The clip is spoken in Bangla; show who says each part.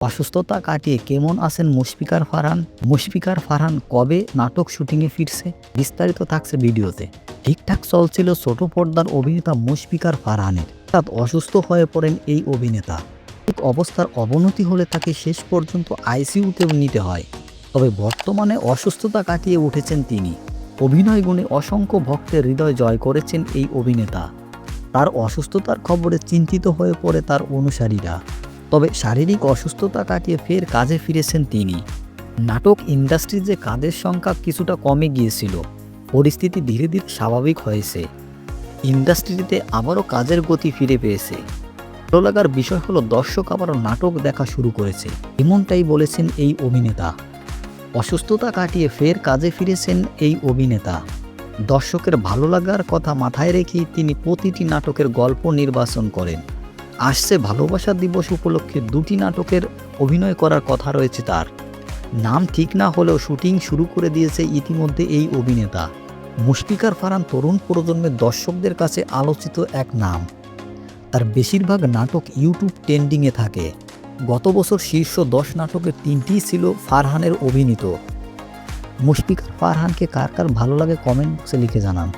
Speaker 1: অসুস্থতা কাটিয়ে কেমন আছেন মুশফিকার ফারহান? মুশফিকার ফারহান কবে নাটক শুটিংয়ে ফিরছে? বিস্তারিত থাকছে ভিডিওতে। ঠিকঠাক চলছিল ছোট পর্দার অভিনেতা মুশফিকার ফারহানের। হঠাৎ অসুস্থ হয়ে পড়েন এই অভিনেতা। অবস্থার অবনতি হলে তাকে শেষ পর্যন্ত আইসিইউতে নিতে হয়। তবে বর্তমানে অসুস্থতা কাটিয়ে উঠেছেন তিনি। অভিনয় গুণে অসংখ্য ভক্তের হৃদয় জয় করেছেন এই অভিনেতা। তার অসুস্থতার খবরে চিন্তিত হয়ে পড়ে তার অনুসারীরা। তবে শারীরিক অসুস্থতা কাটিয়ে ফের কাজে ফিরেছেন তিনি। নাটক ইন্ডাস্ট্রিজে কাজের সংখ্যা কিছুটা কমে গিয়েছিল, পরিস্থিতি ধীরে ধীরে স্বাভাবিক হয়েছে। ইন্ডাস্ট্রিতে আবারও কাজের গতি ফিরে পেয়েছে। ভালো লাগার বিষয় হলো দর্শক আবারও নাটক দেখা শুরু করেছে, এমনটাই বলেছেন এই অভিনেতা। অসুস্থতা কাটিয়ে ফের কাজে ফিরেছেন এই অভিনেতা। দর্শকের ভালো লাগার কথা মাথায় রেখেই তিনি প্রতিটি নাটকের গল্প নির্বাচন করেন। আসছে ভালোবাসা দিবস উপলক্ষে দুটি নাটকের অভিনয় করার কথা রয়েছে তার। নাম ঠিক না হলেও শুটিং শুরু করে দিয়েছে ইতিমধ্যে এই অভিনেতা। মুশফিকার ফারহান তরুণ প্রজন্মের দর্শকদের কাছে আলোচিত এক নাম। তার বেশিরভাগ নাটক ইউটিউব ট্রেন্ডিংয়ে থাকে। গত বছর শীর্ষ দশ নাটকের তিনটিই ছিল ফারহানের অভিনীত। মুশফিকার ফারহানকে কার কার ভালো লাগে কমেন্ট বক্সে লিখে জানান।